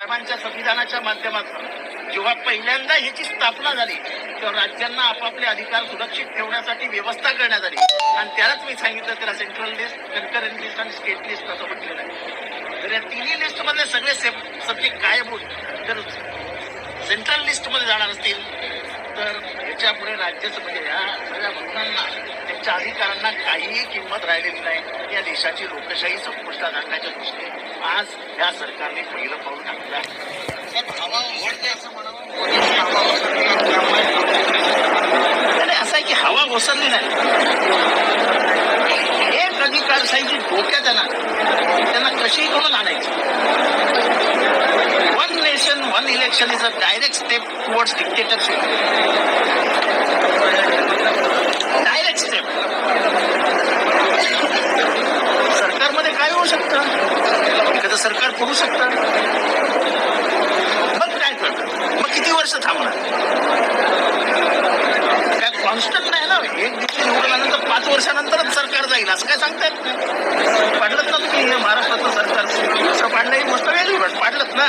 साहेबांच्या संविधानाच्या माध्यमातून जेव्हा पहिल्यांदा ह्याची स्थापना झाली तेव्हा राज्यांना आपापले अधिकार सुरक्षित ठेवण्यासाठी व्यवस्था करण्यात आली. आणि त्यालाच मी सांगितलं त्याला सेंट्रल लिस्ट कन्करंट लिस्ट आणि स्टेट लिस्ट असं म्हटलेलं आहे. तर या तिन्ही लिस्टमधले सगळे सगळे सब्जेक्ट गायब होत जर सेंट्रल लिस्टमध्ये जाणार असतील तर याच्यापुढे राज्यसभेत या सगळ्या भवनांना त्यांच्या अधिकारांना काहीही किंमत राहिलेली नाही. या देशाची लोकशाही संपुष्टात आणण्याच्या दृष्टीने या सरकारने पहिलं पाऊल टाकलं आहे. हवा ओढते असं म्हणावं? हवा असं आहे की हवा ओसरली नाही. एक अधिकारशाहीची डोक्यात आहे ना. त्यांना कशीही करून आणायची. One nation one election is a direct step towards dictatorship direct step सरकारमध्ये काय होऊ शकतं करू शकता? मग काय करतं मग किती वर्ष थांबणार? काय कॉन्स्टंट नाही ना? एक दिवशी निवडून आल्यानंतर पाच वर्षानंतरच सरकार जाईल असं काय सांगता येत नाही पाडलं ना तुम्ही हे महाराष्ट्राचं सरकार. असं पाडलं ही गोष्ट वेगळी पण पाडलंच ना.